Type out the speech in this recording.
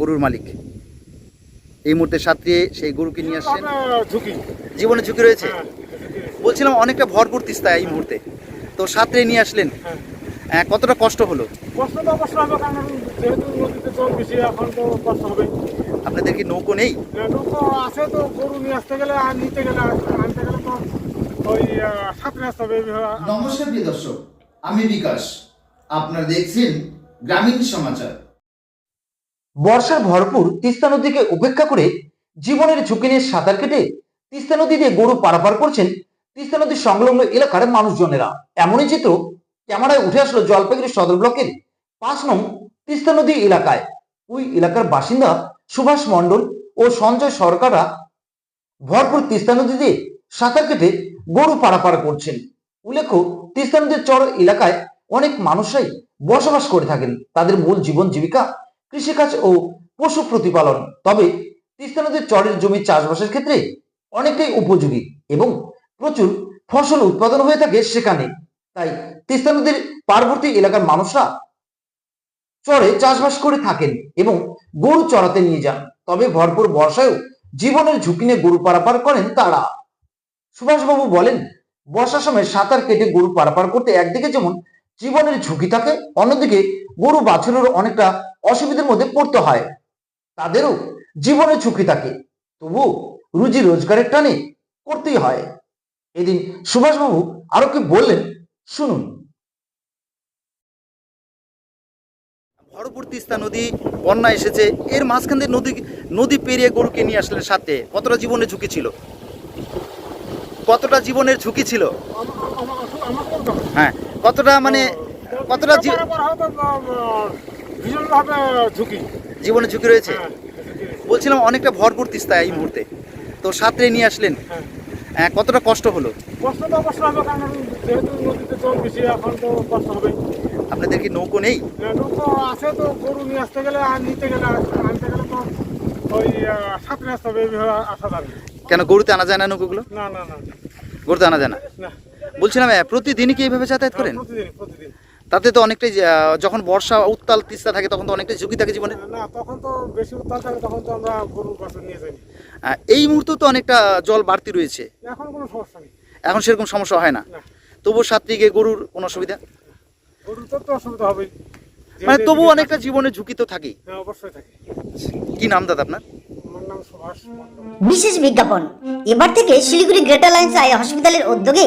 গরুর মালিক। এই মুহূর্তে সাঁতরিয়ে সেই গরুকে নিয়ে আসছেন। জীবনে ঝুঁকি রয়েছে। বলছিলাম অনেকটা ভরপুর তিস্তা এই মুহূর্তে। তো সাঁতরিয়ে নিয়ে আসলেন। হ্যাঁ। কতটা কষ্ট হলো? আপনাদের কি নৌকো নেই? আছে তো গরু নিয়ে আসতে গেলে আর নিতে গেলে ওই সাঁতরে আসতে হবে নমস্কার দর্শক, আমি বিকাশ। আপনারা দেখছেন গ্রামীণ সমাচার। বর্ষার ভরপুর তিস্তা নদীকে উপেক্ষা করে জীবনের ঝুঁকি নিয়ে সাঁতার কেটে তিস্তা নদী দিয়ে গরু পারাপার করছেন তিস্তা নদীর সংলগ্ন এলাকার মানুষজনেরা। এমনই চিত্র ক্যামেরায় উঠে আসলো জলপাইগুড়ি সদর ব্লকের পাঁচ নং তিস্তা নদী এলাকায়। ওই এলাকার বাসিন্দা সুভাষ মণ্ডল ও সঞ্জয় সরকাররা ভরপুর তিস্তা নদী দিয়ে সাঁতার কেটে গরু পারাপার করছেন। উল্লেখ্য, তিস্তা নদীর চর এলাকায় অনেক মানুষরাই বসবাস করে থাকেন। তাদের মূল জীবন জীবিকা কৃষিকাজ ও পশু প্রতিপালন। তবে তিস্তা নদীর চরের জমি চাষবাসের ক্ষেত্রে অনেকটাই উপযোগী এবং প্রচুর ফসল উৎপাদন হয়ে থাকে সেখানে। তাই তিস্তা নদীর পার্বতী এলাকার মানুষরা চরে চাষবাস করে থাকেন এবং গরু চড়াতে নিয়ে যান। তবে ভরপুর বর্ষায়ও জীবনের ঝুঁকি নিয়ে গরু পারাপার করেন তারা। সুভাষবাবু বলেন, বর্ষার সময় সাঁতার কেটে গরু পারাপার করতে একদিকে যেমন জীবনের ঝুঁকি থাকে অন্যদিকে গরু বাছুরের অনেকটা অসুবিধার মধ্যে পড়তে হয়। তাদেরও জীবনের ঝুঁকি থাকে তবু রুজি রোজগারের টানে করতেই হয়। এদিন সুভাষবাবু আরও কি বললেন শুনুন। ভরপুর তিস্তা নদী বন্যা এসেছে। এর মাঝখান দিয়ে নদী নদী পেরিয়ে গরুকে নিয়ে আসলেন সাথে। কতটা জীবনের ঝুঁকি ছিল? কতটা জীবনের ঝুঁকি ছিল? হ্যাঁ। কতটা মানে কতটা ভীষণভাবে ঝুঁকি। জীবনের ঝুঁকি রয়েছে? হ্যাঁ বলছিলাম অনেকটা ভরপুর তিস্তা এই মুহূর্তে। তো সাঁতরে নিয়ে আসলেন। হ্যাঁ। কতটা কষ্ট হলো? কষ্ট তো হবে কারণ যেহেতু নদীতে জল বেশি এখন তো কষ্ট হবে আপনাদের কি নৌকো নেই? নৌকো আছে তো গরু নিয়ে আসতে গেলে আর নিতে গেলে আনতে গেলে তো ওই সাঁতরে আসতে হবে এইভাবে আসা যাবে কেন গরুতে আনা যায় না নৌকোগুলো? না না না। গরুতে আনা যায় না? না। বলছিলাম প্রতিদিনই কি এইভাবে যাতায়াত করেন? প্রতিদিন প্রতিদিন। তাতে তো অনেকটাই যখন বর্ষা উত্তাল তিস্তা থাকে তখন তো অনেকটাই ঝুঁকি থাকে জীবনে। না তখন তো বেশি উত্তাল থাকে তখন তো আমরা গরুর কাছে নিয়ে যাই। এই মুহূর্তে তো অনেকটা জল বাড়তি রয়েছে। এখন কোনো সমস্যা নেই। এখন সেরকম সমস্যা হয় না। তবুও গিয়ে গরুর কোনো অসুবিধা? গরুর তো তো অসুবিধা হবেই। মানে তবুও অনেকটা জীবনে ঝুঁকি তো থাকেই। হ্যাঁ অবশ্যই থাকে। কি নাম দাদা আপনার? বিশেষ বিজ্ঞাপন। এবার থেকে শিলিগুড়ি গ্রেটার লাইন্স আই হসপিটালের উদ্যোগে